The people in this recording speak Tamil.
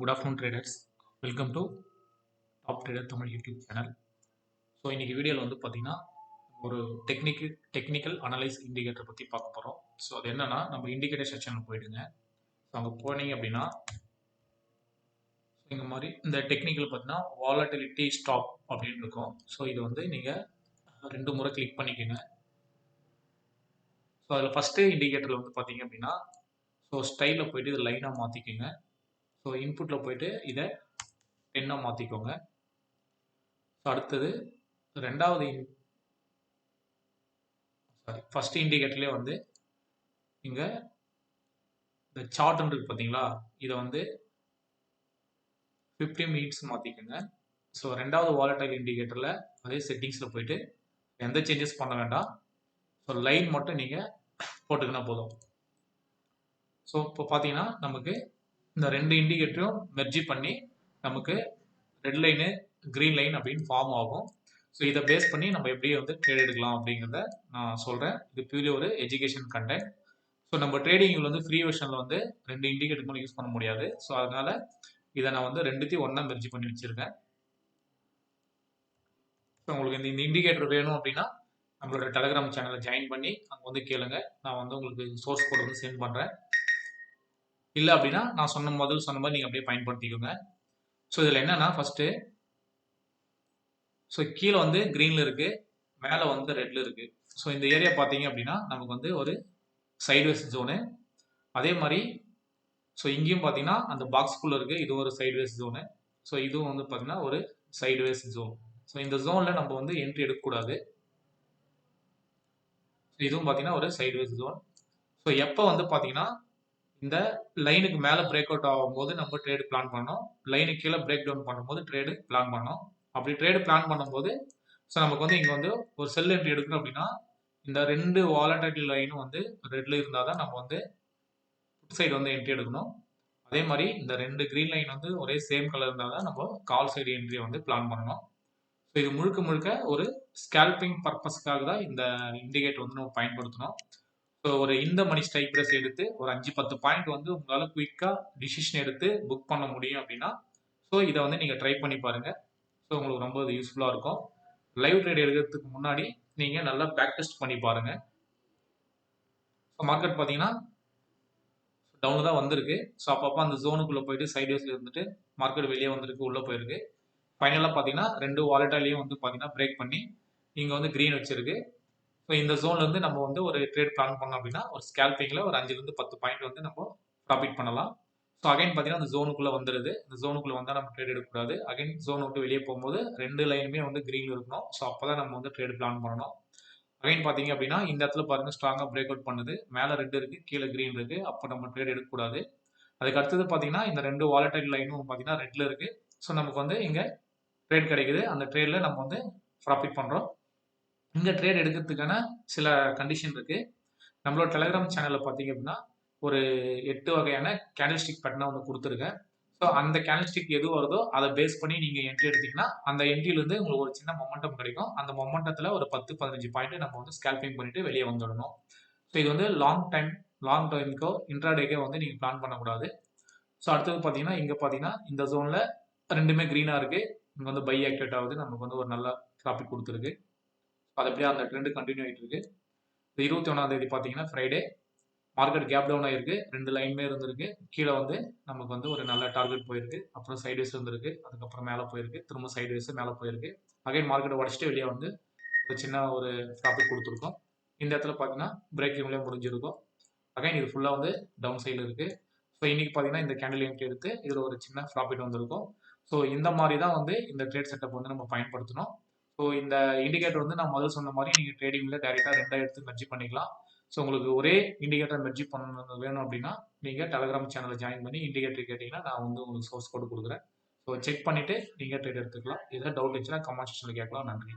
Good afternoon traders welcome to top trader Tamil YouTube channel so இன்னைக்கு வீடியோவில் வந்து பார்த்தீங்கன்னா ஒரு டெக்னிக்கல் டெக்னிக்கல் அனலைஸ் இண்டிகேட்டர் பற்றி பார்க்க போகிறோம் ஸோ அது என்னன்னா நம்ம இண்டிகேட்டர் செக்ஷனில் போயிடுங்க. ஸோ அங்கே போனீங்க அப்படின்னா இந்த மாதிரி இந்த டெக்னிக்கல் பார்த்தீங்கன்னா வாலட்டிலிட்டி ஸ்டாப் அப்படின்னு இருக்கும். ஸோ இது வந்து நீங்கள் ரெண்டு முறை கிளிக் பண்ணிக்கோங்க. ஸோ அதில் ஃபஸ்ட்டு இண்டிகேட்டரில் வந்து பார்த்தீங்க அப்படின்னா ஸோ ஸ்டைலில் போயிட்டு இது லைனாக மாற்றிக்கோங்க ஸோ இன்புட்டில் போயிட்டு இதை டென்னாக மாற்றிக்கோங்க ஸோ அடுத்தது ரெண்டாவது இன் சாரி ஃபஸ்ட் இண்டிகேட்டர்லேயே வந்து இங்கே இந்த சார்ட்னு இருக்கு பார்த்தீங்களா இதை வந்து ஃபிஃப்டி மினிட்ஸ் மாற்றிக்கோங்க ஸோ ரெண்டாவது வாலட்டைல் இண்டிகேட்டரில் அதே செட்டிங்ஸில் போயிட்டு எந்த சேஞ்சஸ் பண்ண வேண்டாம். ஸோ லைன் மட்டும் நீங்கள் போட்டுக்கினா போதும். ஸோ இப்போ பார்த்தீங்கன்னா நமக்கு இந்த ரெண்டு இண்டிகேட்டரும் மெர்ஜி பண்ணி நமக்கு ரெட் லைனு க்ரீன் லைன் அப்படின்னு ஃபார்ம் ஆகும். ஸோ இதை பேஸ் பண்ணி நம்ம எப்படி வந்து ட்ரேட் எடுக்கலாம் அப்படிங்கிறத நான் சொல்கிறேன் இது பியூர்லி ஒரு எஜுகேஷன் கண்டென்ட் ஸோ நம்ம ட்ரேடிங்கில் வந்து ஃப்ரீ வெர்ஷனில் வந்து ரெண்டு இண்டிகேட்டர் மூலம் யூஸ் பண்ண முடியாது. ஸோ அதனால் இதை நான் வந்து ரெண்டுத்தையும் ஒன்றா மெர்ஜி பண்ணி வச்சுருக்கேன். ஸோ உங்களுக்கு இந்த இந்த இண்டிகேட்டர் வேணும் அப்படின்னா நம்மளோட டெலகிராம் சேனலை ஜாயின் பண்ணி அங்கே வந்து கேளுங்க. நான் வந்து உங்களுக்கு சோர்ஸ் கோட் வந்து சென்ட் பண்ணுறேன் இல்லை அப்படின்னா நான் சொன்ன முதல் சொன்ன மாதிரி நீங்கள் அப்படியே பயன்படுத்திக்கோங்க. ஸோ இதில் என்னென்னா ஃபஸ்ட்டு ஸோ கீழே வந்து க்ரீனில் இருக்குது மேலே வந்து ரெட்டில் இருக்குது ஸோ இந்த ஏரியா பார்த்தீங்க அப்படின்னா நமக்கு வந்து ஒரு சைட்வேஸ் ஜோனு அதே மாதிரி ஸோ இங்கேயும் பார்த்தீங்கன்னா அந்த பாக்ஸ்குள்ளே இருக்குது இது ஒரு சைட்வேஸ் ஜோனு ஸோ இதுவும் வந்து பார்த்தீங்கன்னா ஒரு சைட்வேஸ் ஜோன் ஸோ இந்த ஜோனில் நம்ம வந்து என்ட்ரி எடுக்கக்கூடாது. இதுவும் பார்த்தீங்கன்னா ஒரு சைட்வேஸ் ஜோன் ஸோ எப்போ வந்து பார்த்தீங்கன்னா இந்த லைனுக்கு மேலே பிரேக் அவுட் ஆகும்போது நம்ம ட்ரேடு பிளான் பண்ணோம் லைனுக்கு கீழே பிரேக் டவுன் பண்ணும்போது ட்ரேடு பிளான் பண்ணோம் அப்படி ட்ரேடு பிளான் பண்ணும்போது ஸோ நமக்கு வந்து இங்கே வந்து ஒரு செல் என்ட்ரி எடுக்கணும் அப்படின்னா இந்த ரெண்டு வாலட்டிலிட்டி லைனும் வந்து ரெட்டில் இருந்தால் தான் நம்ம வந்து ஃபுட் சைடு வந்து என்ட்ரி எடுக்கணும். அதே மாதிரி இந்த ரெண்டு க்ரீன் லைன் வந்து ஒரே சேம் கலர் இருந்தால் தான் நம்ம கால் சைடு என்ட்ரியை வந்து பிளான் பண்ணணும். ஸோ இது முழுக்க முழுக்க ஒரு ஸ்கேல்பிங் பர்பஸ்க்காக தான் இந்த இண்டிகேட்டர் வந்து நம்ம பயன்படுத்தணும். ஒரு இந்த மணி ஸ்ட்ரைக் ப்ரைஸ் எடுத்து ஒரு அஞ்சு பத்து பாயிண்ட் வந்து உங்களால் குயிக்காக டிசிஷன் எடுத்து புக் பண்ண முடியும் அப்படின்னா ஸோ இதை வந்து நீங்கள் ட்ரை பண்ணி பாருங்கள் ஸோ உங்களுக்கு ரொம்ப இது யூஸ்ஃபுல்லாக இருக்கும். லைவ் ட்ரேட் எடுக்கிறதுக்கு முன்னாடி நீங்கள் நல்லா ப்ராக்டிஸ்ட் பண்ணி பாருங்கள் ஸோ மார்க்கெட் பார்த்தீங்கன்னா டவுன் தான் வந்திருக்கு. ஸோ அப்பப்போ அந்த ஜோனுக்குள்ளே போயிட்டு சைட்வேஸில் இருந்துட்டு மார்க்கெட் வெளியே வந்திருக்கு உள்ளே போயிருக்கு. ஃபைனலாக பார்த்தீங்கன்னா ரெண்டு வாலெட்டாலேயும் வந்து பார்த்தீங்கன்னா பிரேக் பண்ணி இங்கே வந்து க்ரீன் வச்சிருக்கு. ஸோ இந்த ஜோன்லேருந்து நம்ம வந்து ஒரு ட்ரேட் பிளான் பண்ணோம் அப்படின்னா ஒரு ஸ்கேல்பிங்கில் ஒரு அஞ்சுலேருந்து பத்து பாயிண்ட் வந்து நம்ம ப்ராஃபிட் பண்ணலாம். ஸோ அகைன் பார்த்தீங்கன்னா அந்த ஜோனுக்குள்ளே வந்துடுது இந்த ஜோனுக்குள்ளே வந்தால் நம்ம ட்ரேட் எடுக்கக்கூடாது. அகைன் ஜோன் விட்டு வெளியே போகும்போது ரெண்டு லைனுமே வந்து க்ரீன் இருக்கணும். ஸோ அப்போ தான் நம்ம வந்து ட்ரேட் பிளான் பண்ணணும். அகைன் பார்த்தீங்க அப்படின்னா இந்த இடத்துல பாருங்கள் ஸ்ட்ராங்காக பிரேக் அவுட் பண்ணுது. மேலே ரெண்டு இருக்குது கீழே க்ரீன் இருக்குது அப்போ நம்ம ட்ரேட் எடுக்கக்கூடாது. அதுக்கு அடுத்தது பார்த்தீங்கன்னா இந்த ரெண்டு வாலட்டைல் லைனும் பார்த்தீங்கன்னா ரெட்டில் இருக்குது ஸோ நமக்கு வந்து இங்கே ட்ரேட் கிடைக்குது. அந்த ட்ரேடில் நம்ம வந்து ப்ராஃபிட் பண்ணுறோம் இந்த ட்ரேட் எடுக்கிறதுக்கான சில கண்டிஷன் இருக்குது நம்மளோட டெலகிராம் சேனலில் பார்த்தீங்க அப்படின்னா ஒரு எட்டு வகையான கேண்டில்ஸ்டிக் பட்டனை ஒன்று கொடுத்துருக்கேன். ஸோ அந்த கேண்டில்ஸ்டிக் எது வருதோ அதை பேஸ் பண்ணி நீங்கள் என்ட்ரி எடுத்தீங்கன்னா அந்த என்ட்ரிலேருந்து உங்களுக்கு ஒரு சின்ன மொமெண்டம் கிடைக்கும். அந்த மொமெண்டத்தில் ஒரு பத்து பதினஞ்சு பாயிண்ட் நம்ம வந்து ஸ்கேல்பிங் பண்ணிட்டு வெளியே வந்துடணும். ஸோ இது வந்து லாங் டைம் லாங் டைமுக்கோ இன்ட்ராடேக்கோ வந்து நீங்கள் பிளான் பண்ணக்கூடாது. ஸோ அடுத்தது பார்த்தீங்கன்னா இங்கே பார்த்தீங்கன்னா இந்த ஜோனில் ரெண்டுமே க்ரீனாக இருக்குது இங்கே வந்து பை ஆக்டிவேட் ஆகுது. நமக்கு வந்து ஒரு நல்ல ப்ராஃபிட் கொடுத்துருக்கு. அது அப்படியே அந்த ட்ரெண்டு கண்டினியூ ஆகிட்டு இருக்கு. இந்த இருபத்தி ஒன்றாம் தேதி பார்த்தீங்கன்னா ஃப்ரைடே மார்க்கெட் கேப் டவுன் ஆயிருக்கு. ரெண்டு லைன்மே இருந்திருக்கு. கீழே வந்து நமக்கு வந்து ஒரு நல்ல டார்கெட் போயிருக்கு. அப்புறம் சைட்வேஸ் வந்திருக்கு அதுக்கப்புறம் மேலே போயிருக்கு. திரும்ப சைட்வேஸ் மேலே போயிருக்கு. அகைன் மார்க்கெட்டை உடச்சிட்டு வெளியே வந்து ஒரு சின்ன ஒரு ப்ராஃபிட் கொடுத்துருக்கோம். இந்த இடத்துல பார்த்தீங்கன்னா பிரேக் இவங்களே முடிஞ்சிருக்கும். அகைன் இது ஃபுல்லாக வந்து டவுன் சைடில் இருக்குது ஸோ இன்னைக்கு பார்த்தீங்கன்னா இந்த கேண்டில் என்ட்ரி எடுத்து இதில் ஒரு சின்ன ப்ராஃபிட் வந்திருக்கும். ஸோ இந்த மாதிரி தான் வந்து இந்த ட்ரேட் செட்டப் வந்து நம்ம பயன்படுத்தணும். ஸோ இந்த இண்டிகேட்டர் வந்து நான் முதல் சொன்ன மாதிரி நீங்கள் ட்ரேடிங்கில் டேரெக்டாக ரெண்டாக எடுத்து மெர்ஜி பண்ணிக்கலாம். ஸோ உங்களுக்கு ஒரே இண்டிகேட்டர் மெர்ஜி பண்ணணும் வேணும் அப்படின்னா நீங்கள் டெலகிராம் சேனலை ஜாயின் பண்ணி இண்டிகேட்டர் கேட்டிங்கன்னா நான் வந்து உங்களுக்கு சோர்ஸ் கோடு கொடுக்குறேன். ஸோ செக் பண்ணிவிட்டு நீங்கள் ட்ரேட் எடுத்துக்கலாம். இதில் டவுட் இருந்துச்சுன்னா கமெண்ட் செக்ஷனில் கேட்கலாம். நன்றி.